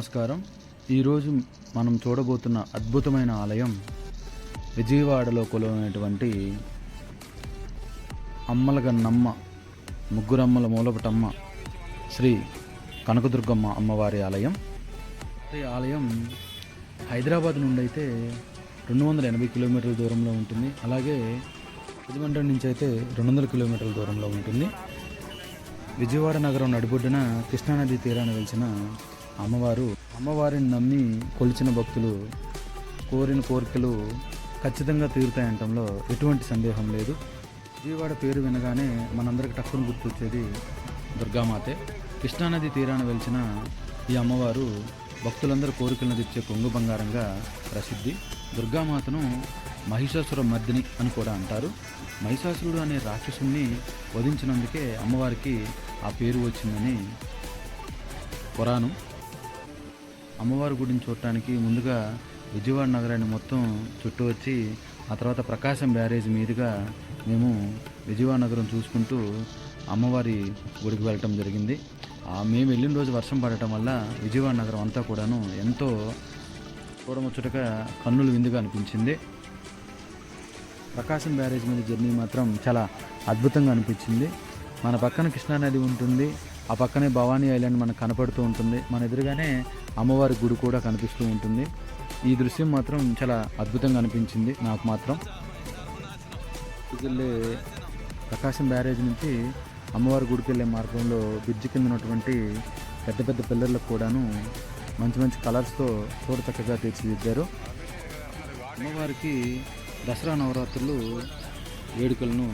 నమస్కారం. ఈరోజు మనం చూడబోతున్న అద్భుతమైన ఆలయం విజయవాడలో కొలువైనటువంటి అమ్మలగన్నమ్మ ముగ్గురమ్మల మూలపటమ్మ శ్రీ కనకదుర్గమ్మ అమ్మవారి ఆలయం. ఈ ఆలయం హైదరాబాద్ నుండి అయితే రెండు వందల ఎనభై కిలోమీటర్ల దూరంలో ఉంటుంది. అలాగే రాజమండ్రి నుంచి అయితే రెండు వందల కిలోమీటర్ల దూరంలో ఉంటుంది. విజయవాడ నగరం నడిబొడ్డున కృష్ణానది తీరాన వెలిసిన అమ్మవారు అమ్మవారిని నమ్మి కొలిచిన భక్తులు కోరిన కోరికలు ఖచ్చితంగా తీరుతాయంటంలో ఎటువంటి సందేహం లేదు. విజయవాడ పేరు వినగానే మనందరికి టక్కును గుర్తొచ్చేది దుర్గామాతే. కృష్ణానది తీరాన వెలిచిన ఈ అమ్మవారు భక్తులందరూ కోరికలను తెచ్చే కొంగు బంగారంగా ప్రసిద్ధి. దుర్గామాతను మహిషాసుర మర్దిని అని కూడా అంటారు. మహిషాసురుడు అనే రాక్షసుని వధించినందుకే అమ్మవారికి ఆ పేరు వచ్చిందని పురాణం. అమ్మవారి గుడిని చూడటానికి ముందుగా విజయవాడ నగరాన్ని మొత్తం చుట్టూ వచ్చి ఆ తర్వాత ప్రకాశం బ్యారేజ్ మీదుగా మేము విజయవాడ నగరం చూసుకుంటూ అమ్మవారి గుడికి వెళ్ళటం జరిగింది. మేము వెళ్ళిన రోజు వర్షం పడటం వల్ల విజయవాడ నగరం అంతా కూడాను ఎంతో చూడముచ్చటగా కన్నులు విందుగా అనిపించింది. ప్రకాశం బ్యారేజ్ మీద జర్నీ మాత్రం చాలా అద్భుతంగా అనిపించింది. మన పక్కన కృష్ణానది ఉంటుంది ఆ పక్కనే భవానీ ఐలాండ్ మనకు కనపడుతూ ఉంటుంది. మన ఎదురుగానే అమ్మవారి గుడి కూడా కనిపిస్తూ ఉంటుంది. ఈ దృశ్యం మాత్రం చాలా అద్భుతంగా అనిపించింది నాకు మాత్రం. వెళ్ళే ప్రకాశం బ్యారేజ్ నుంచి అమ్మవారి గుడికి వెళ్ళే మార్గంలో బ్రిడ్జ్ కింద ఉన్నటువంటి పెద్ద పెద్ద పిల్లర్లకు కూడాను మంచి మంచి కలర్స్తో చూడచక్కగా తీర్చిదిద్దారు. అమ్మవారికి దసరా నవరాత్రులు వేడుకలను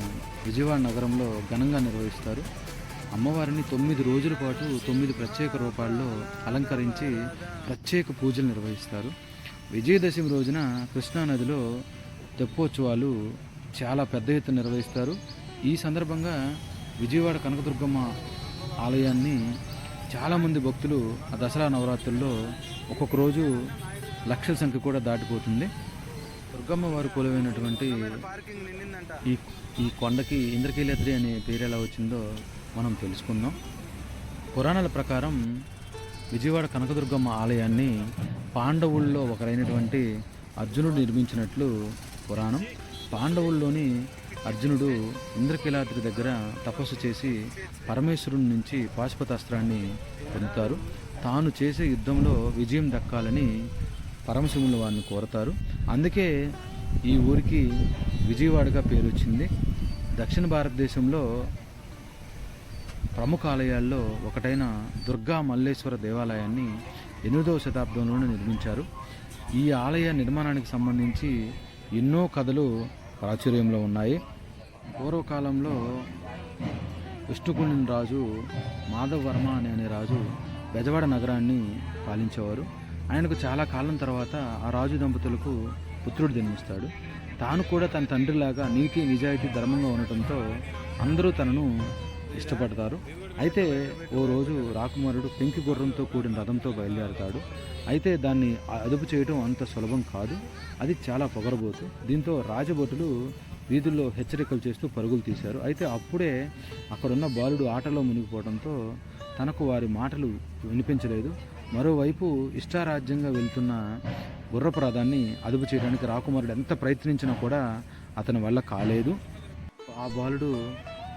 విజయవాడ నగరంలో ఘనంగా నిర్వహిస్తారు. అమ్మవారిని తొమ్మిది రోజుల పాటు తొమ్మిది ప్రత్యేక రూపాల్లో అలంకరించి ప్రత్యేక పూజలు నిర్వహిస్తారు. విజయదశమి రోజున కృష్ణానదిలో తెప్పోత్సవాలు చాలా పెద్ద ఎత్తున నిర్వహిస్తారు. ఈ సందర్భంగా విజయవాడ కనకదుర్గమ్మ ఆలయాన్ని చాలామంది భక్తులు ఆ దసరా నవరాత్రుల్లో ఒక్కొక్క రోజు లక్షల సంఖ్య కూడా దాటిపోతుంది. దుర్గమ్మ వారు కొలువైనటువంటి ఈ ఈ కొండకి ఇంద్రకీలాద్రి అనే పేరు ఎలా వచ్చిందో మనం తెలుసుకుందాం. పురాణాల ప్రకారం విజయవాడ కనకదుర్గమ్మ ఆలయాన్ని పాండవుల్లో ఒకరైనటువంటి అర్జునుడు నిర్మించినట్లు పురాణం. పాండవుల్లోని అర్జునుడు ఇంద్రకీలాద్రి దగ్గర తపస్సు చేసి పరమేశ్వరుని నుంచి పాశుపతాస్త్రాన్ని పొందుతారు. తాను చేసే యుద్ధంలో విజయం దక్కాలని పరమశివులు వారిని కోరతారు. అందుకే ఈ ఊరికి విజయవాడగా పేరు వచ్చింది దక్షిణ భారతదేశంలో ప్రముఖ ఆలయాల్లో ఒకటైన దుర్గా మల్లేశ్వర దేవాలయాన్ని ఎనిమిదవ శతాబ్దంలోనే నిర్మించారు. ఈ ఆలయ నిర్మాణానికి సంబంధించి ఎన్నో కథలు ప్రాచుర్యంలో ఉన్నాయి. పూర్వకాలంలో విష్ణుకుండిన రాజు మాధవ వర్మ అనే అనే రాజు బెజవాడ నగరాన్ని పాలించేవారు. ఆయనకు చాలా కాలం తర్వాత ఆ రాజు దంపతులకు పుత్రుడు జన్మిస్తాడు. తాను కూడా తన తండ్రిలాగా నీతి నిజాయితీ ధర్మంగా ఉండటంతో అందరూ తనను ఇష్టపడతారు. అయితే ఓ రోజు రాకుమారుడు పెంకి గుర్రంతో కూడిన రథంతో బయలుదేరతాడు. అయితే దాన్ని అదుపు చేయడం అంత సులభం కాదు. అది చాలా పొగరబోతు. దీంతో రాజభటులు వీధుల్లో హెచ్చరికలు చేస్తూ పరుగులు తీశారు. అయితే అప్పుడే అక్కడున్న బాలుడు ఆటలో మునిగిపోవడంతో తనకు వారి మాటలు వినిపించలేదు. మరోవైపు ఇష్టారాజ్యంగా వెళ్తున్న గుర్రప్రాదాన్ని అదుపు చేయడానికి రాకుమారుడు ఎంత ప్రయత్నించినా కూడా అతని వల్ల కాలేదు. ఆ బాలుడు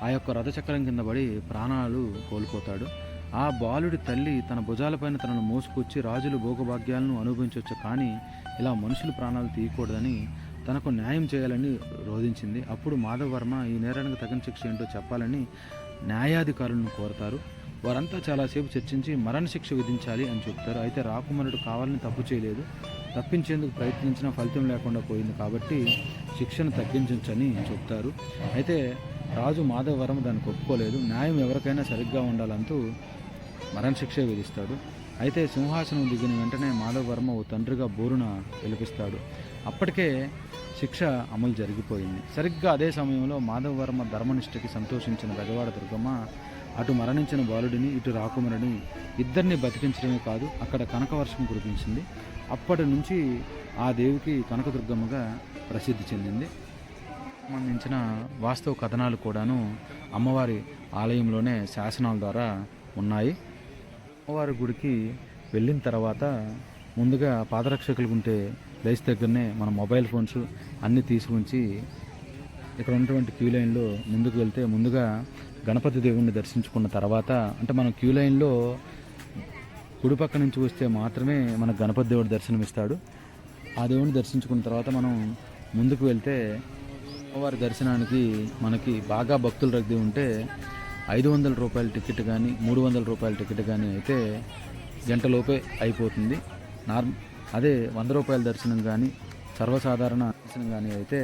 ఆ యొక్క రథచక్రం కింద పడి ప్రాణాలు కోల్పోతాడు. ఆ బాలుడి తల్లి తన భుజాలపైన తనను మోసుకొచ్చి రాజులు భోగభాగ్యాలను అనుభవించవచ్చు కానీ ఇలా మనుషులు ప్రాణాలు తీయకూడదని తనకు న్యాయం చేయాలని రోధించింది. అప్పుడు మాధవ వర్మ ఈ నేరానికి తగిన శిక్ష ఏంటో చెప్పాలని న్యాయాధికారులను కోరతారు. వారంతా చాలాసేపు చర్చించి మరణశిక్ష విధించాలి అని చెప్తారు. అయితే రాకుమారుడు కావాలని తప్పు చేయలేదు. తప్పించేందుకు ప్రయత్నించినా ఫలితం లేకుండా పోయింది కాబట్టి శిక్షను తగ్గించని చెప్తారు. అయితే రాజు మాధవవరం దానికి ఒప్పుకోలేదు. న్యాయం ఎవరికైనా సరిగ్గా ఉండాలంటూ మరణశిక్ష విధిస్తాడు. అయితే సింహాసనం దిగిన వెంటనే మాధవవర్మ ఓ తండ్రిగా బోరున పిలిపిస్తాడు అప్పటికే శిక్ష అమలు జరిగిపోయింది. సరిగ్గా అదే సమయంలో మాధవవర్మ ధర్మనిష్టకి సంతోషించిన బెజవాడ దుర్గమ్మ అటు మరణించిన బాలుడిని ఇటు రాకుమరుని ఇద్దరిని బతికించడమే కాదు అక్కడ కనకవర్షం కురిపించింది. అప్పటి నుంచి ఆ దేవికి కనకదుర్గమ్మగా ప్రసిద్ధి చెందింది. సంబంధించిన వాస్తవ కథనాలు కూడాను అమ్మవారి ఆలయంలోనే శాసనాల ద్వారా ఉన్నాయి. అమ్మవారి గుడికి వెళ్ళిన తర్వాత ముందుగా పాదరక్షకులు ఉంటే ప్లేస్ దగ్గరనే మన మొబైల్ ఫోన్స్ అన్నీ తీసి ఉంచి ఇక్కడ ఉన్నటువంటి క్యూ లైన్లో ముందుకు వెళ్తే ముందుగా గణపతి దేవుణ్ణి దర్శించుకున్న తర్వాత అంటే మనం క్యూ లైన్లో కుడి పక్క నుంచి వస్తే మాత్రమే మన గణపతి దేవుడు దర్శనమిస్తాడు. ఆ దేవుడిని దర్శించుకున్న తర్వాత మనం ముందుకు వెళ్తే అమ్మవారి దర్శనానికి మనకి బాగా భక్తులు రద్దీ ఉంటే ఐదు వందల రూపాయల టికెట్ కానీ మూడు వందల రూపాయల టికెట్ కానీ అయితే గంటలోపే అయిపోతుంది. నార్మ్ అదే వంద రూపాయల దర్శనం కానీ సర్వసాధారణ దర్శనం కానీ అయితే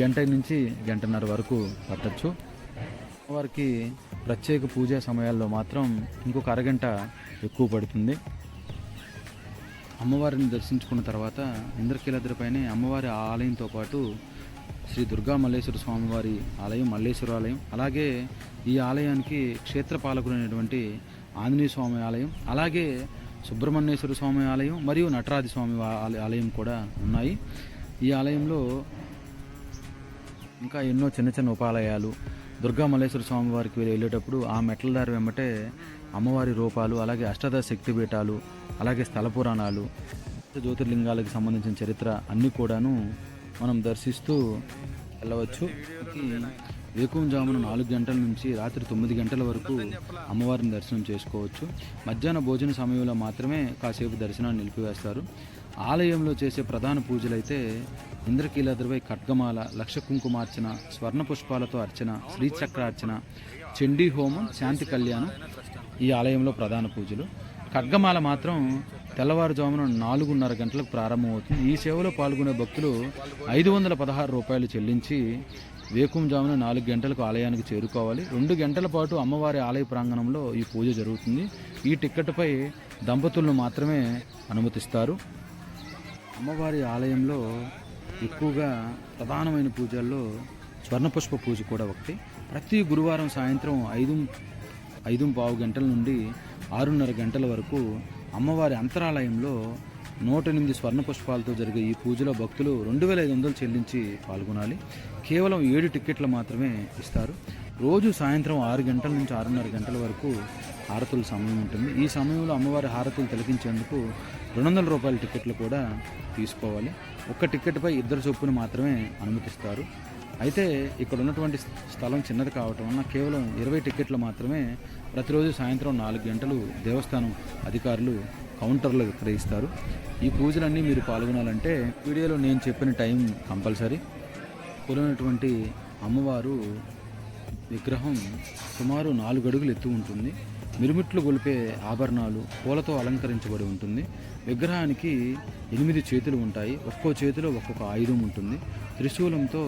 గంట నుంచి గంటన్నర వరకు పట్టచ్చు. వారికి ప్రత్యేక పూజా సమయాల్లో మాత్రం ఇంకొక అరగంట ఎక్కువ పడుతుంది. అమ్మవారిని దర్శించుకున్న తర్వాత ఇంద్రకీలాద్రిపైనే అమ్మవారి ఆలయంతో పాటు శ్రీ దుర్గా మల్లేశ్వర స్వామివారి ఆలయం మల్లేశ్వర ఆలయం అలాగే ఈ ఆలయానికి క్షేత్రపాలకుడైనటువంటి ఆంజనేయ స్వామి ఆలయం అలాగే సుబ్రహ్మణ్యేశ్వర స్వామి ఆలయం మరియు నటరాజ స్వామి ఆలయం కూడా ఉన్నాయి. ఈ ఆలయంలో ఇంకా ఎన్నో చిన్న చిన్న ఉపాలయాలు. దుర్గా మల్లేశ్వర స్వామి వారికి వెళ్ళేటప్పుడు ఆ మెట్ల దారి వెంబటే అమ్మవారి రూపాలు అలాగే అష్టాదశ శక్తి పీఠాలు అలాగే స్థల పురాణాలు జ్యోతిర్లింగాలకు సంబంధించిన చరిత్ర అన్నీ కూడాను మనం దర్శిస్తూ వెళ్ళవచ్చు. వేకువజామున నాలుగు గంటల నుంచి రాత్రి తొమ్మిది గంటల వరకు అమ్మవారిని దర్శనం చేసుకోవచ్చు. మధ్యాహ్న భోజన సమయంలో మాత్రమే కాసేపు దర్శనాన్ని నిలిపివేస్తారు. ఆలయంలో చేసే ప్రధాన పూజలైతే ఇంద్రకీలాద్రిపై ఖడ్గమాల లక్ష కుంకుమార్చన స్వర్ణ పుష్పాలతో అర్చన శ్రీచక్రార్చన చండీ హోమం శాంతి కళ్యాణం ఈ ఆలయంలో ప్రధాన పూజలు. ఖడ్గమాల మాత్రం తెల్లవారుజామున నాలుగున్నర గంటలకు ప్రారంభమవుతుంది. ఈ సేవలో పాల్గొనే భక్తులు ఐదు వందల పదహారు రూపాయలు చెల్లించి వేకుంజామున నాలుగు గంటలకు ఆలయానికి చేరుకోవాలి. రెండు గంటల పాటు అమ్మవారి ఆలయ ప్రాంగణంలో ఈ పూజ జరుగుతుంది. ఈ టిక్కెట్పై దంపతులను మాత్రమే అనుమతిస్తారు. అమ్మవారి ఆలయంలో ఎక్కువగా ప్రధానమైన పూజల్లో స్వర్ణపుష్ప పూజ కూడా ఒకటి. ప్రతి గురువారం సాయంత్రం ఐదు ఐదు పావు గంటల నుండి ఆరున్నర గంటల వరకు అమ్మవారి అంతరాలయంలో నూట ఎనిమిది స్వర్ణ పుష్పాలతో జరిగే ఈ పూజలో భక్తులు రెండు వేల ఐదు వందలు చెల్లించి పాల్గొనాలి. కేవలం ఏడు టిక్కెట్లు మాత్రమే ఇస్తారు. రోజు సాయంత్రం ఆరు గంటల నుంచి ఆరున్నర గంటల వరకు హారతుల సమయం ఉంటుంది. ఈ సమయంలో అమ్మవారి హారతులు తిలకించేందుకు రెండు వందల రూపాయల టికెట్లు కూడా తీసుకోవాలి. ఒక్క టికెట్పై ఇద్దరు చొప్పున మాత్రమే అనుమతిస్తారు. అయితే ఇక్కడ ఉన్నటువంటి స్థలం చిన్నది కావటం వలన కేవలం ఇరవై టికెట్లు మాత్రమే ప్రతిరోజు సాయంత్రం నాలుగు గంటలు దేవస్థానం అధికారులు కౌంటర్లు విక్రయిస్తారు. ఈ పూజలన్నీ మీరు పాల్గొనాలంటే వీడియోలో నేను చెప్పిన టైం కంపల్సరీ. కులమైనటువంటి అమ్మవారు విగ్రహం సుమారు నాలుగు అడుగులు ఎత్తు ఉంటుంది. మిరుమిట్లు గొలిపే ఆభరణాలు పూలతో అలంకరించబడి ఉంటుంది. విగ్రహానికి ఎనిమిది చేతులు ఉంటాయి. ఒక్కో చేతిలో ఒక్కొక్క ఆయుధం ఉంటుంది. త్రిశూలంతో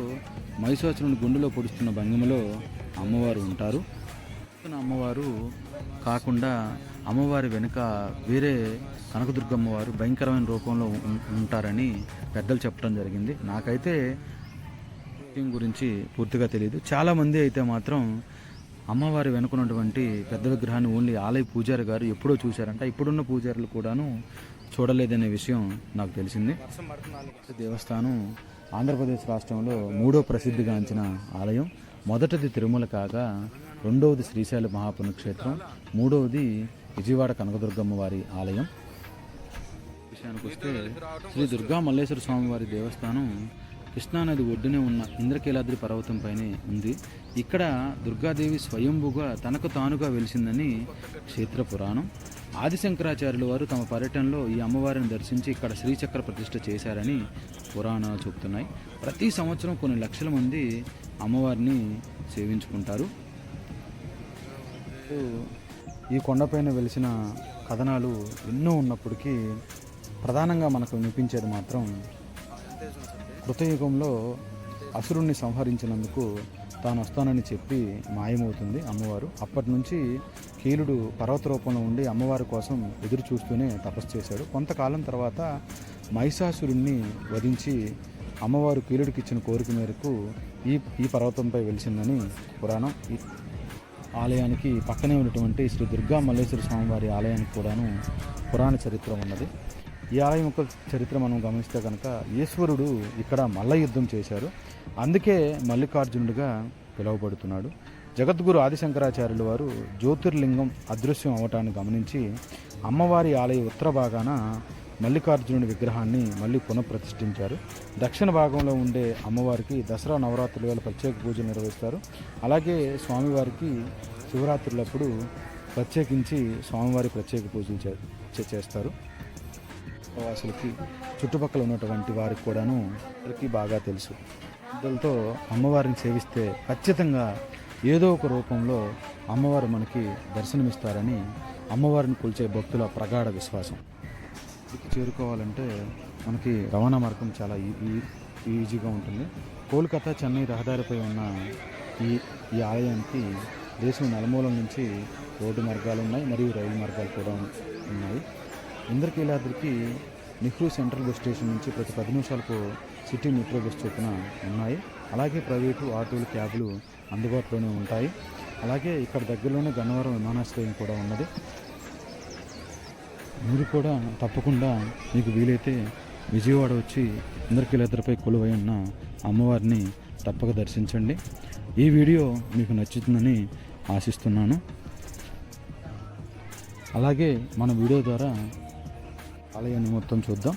మైసాసురుని గుండెలో పొడుస్తున్న భంగిమలో అమ్మవారు ఉంటారు. అమ్మవారు కాకుండా అమ్మవారి వెనుక వేరే కనకదుర్గమ్మ వారు భయంకరమైన రూపంలో ఉంటారని పెద్దలు చెప్పడం జరిగింది. నాకైతే గురించి పూర్తిగా తెలియదు చాలామంది అయితే మాత్రం అమ్మవారి వెనుకున్నటువంటి పెద్ద విగ్రహాన్ని ఓన్లీ ఆలయ పూజారి గారు ఎప్పుడో చూశారంట. ఇప్పుడున్న పూజారులు కూడాను చూడలేదనే విషయం నాకు తెలిసింది. దేవస్థానం ఆంధ్రప్రదేశ్ రాష్ట్రంలో మూడో ప్రసిద్ధిగాంచిన ఆలయం. మొదటిది తిరుమల కాగా రెండవది శ్రీశైల మహాపుణ్యక్షేత్రం మూడవది విజయవాడ కనకదుర్గమ్మ వారి ఆలయం. విషయానికి వస్తే శ్రీ దుర్గా మల్లేశ్వర స్వామి వారి దేవస్థానం కృష్ణానది ఒడ్డునే ఉన్న ఇంద్రకీలాద్రి పర్వతంపైనే ఉంది. ఇక్కడ దుర్గాదేవి స్వయంభుగా తనకు తానుగా వెలిసిందని క్షేత్ర పురాణం. ఆదిశంకరాచార్యుల వారు తమ పర్యటనలో ఈ అమ్మవారిని దర్శించి ఇక్కడ శ్రీచక్ర ప్రతిష్ఠ చేశారని పురాణాలు చెబుతున్నాయి. ప్రతి సంవత్సరం కొన్ని లక్షల మంది అమ్మవారిని సేవించుకుంటారు. ఈ కొండపైన వెలిసిన కథనాలు ఎన్నో ఉన్నప్పటికీ ప్రధానంగా మనకు వినిపించేది మాత్రం కృతయుగంలో అసురుణ్ణి సంహరించినందుకు తాను వస్తానని చెప్పి మాయమవుతుంది అమ్మవారు. అప్పటి నుంచి కీలుడు పర్వత రూపంలో ఉండి అమ్మవారి కోసం ఎదురు చూస్తూనే తపస్సు చేశాడు. కొంతకాలం తర్వాత మహిషాసురుణ్ణి వధించి అమ్మవారు కీలుడికి ఇచ్చిన కోరిక మేరకు ఈ ఈ పర్వతంపై వెలిసిందని పురాణం. ఈ ఆలయానికి పక్కనే ఉన్నటువంటి శ్రీ దుర్గా మల్లేశ్వర స్వామివారి ఆలయానికి కూడాను పురాణ చరిత్ర ఉన్నది. ఈ ఆలయం యొక్క చరిత్ర మనం గమనిస్తే కనుక ఈశ్వరుడు ఇక్కడ మల్ల యుద్ధం చేశారు. అందుకే మల్లికార్జునుడిగా పిలువబడుతున్నాడు. జగద్గురు ఆదిశంకరాచార్యుల వారు జ్యోతిర్లింగం అదృశ్యం అవటాన్ని గమనించి అమ్మవారి ఆలయ ఉత్తర భాగాన మల్లికార్జునుడి విగ్రహాన్ని మళ్ళీ పునఃప్రతిష్ఠించారు. దక్షిణ భాగంలో ఉండే అమ్మవారికి దసరా నవరాత్రుల వేళ ప్రత్యేక పూజలు నిర్వహిస్తారు. అలాగే స్వామివారికి శివరాత్రులప్పుడు ప్రత్యేకించి స్వామివారి ప్రత్యేక పూజలు చే- చే- చేస్తారు. వాసులకి చుట్టుపక్కల ఉన్నటువంటి వారికి కూడాను అందరికీ బాగా తెలుసు. పెద్దలతో అమ్మవారిని సేవిస్తే ఖచ్చితంగా ఏదో ఒక రూపంలో అమ్మవారు మనకి దర్శనమిస్తారని అమ్మవారిని కొలిచే భక్తుల ప్రగాఢ విశ్వాసం. చేరుకోవాలంటే మనకి రవాణా మార్గం చాలా ఈజీగా ఉంటుంది. కోల్కతా చెన్నై రహదారిపై ఉన్న ఈ ఈ ఆలయానికి దేశం నలుమూలం నుంచి రోడ్డు మార్గాలు ఉన్నాయి మరియు రైలు మార్గాలు కూడా ఉన్నాయి. ఇంద్రకీలాద్రికి నెహ్రూ సెంట్రల్ బస్ స్టేషన్ నుంచి ప్రతి పది నిమిషాలకు సిటీ మెట్రో బస్ చొప్పున ఉన్నాయి. అలాగే ప్రైవేటు ఆటోలు క్యాబ్లు అందుబాటులోనే ఉంటాయి. అలాగే ఇక్కడ దగ్గరలోనే గన్నవరం విమానాశ్రయం కూడా ఉన్నది. మీరు కూడా తప్పకుండా మీకు వీలైతే విజయవాడ వచ్చి ఇంద్రకీలాద్రిపై కొలువై ఉన్న అమ్మవారిని తప్పక దర్శించండి. ఈ వీడియో మీకు నచ్చుతుందని ఆశిస్తున్నాను. అలాగే మన వీడియో ద్వారా ఆలయాన్ని మొత్తం చూద్దాం.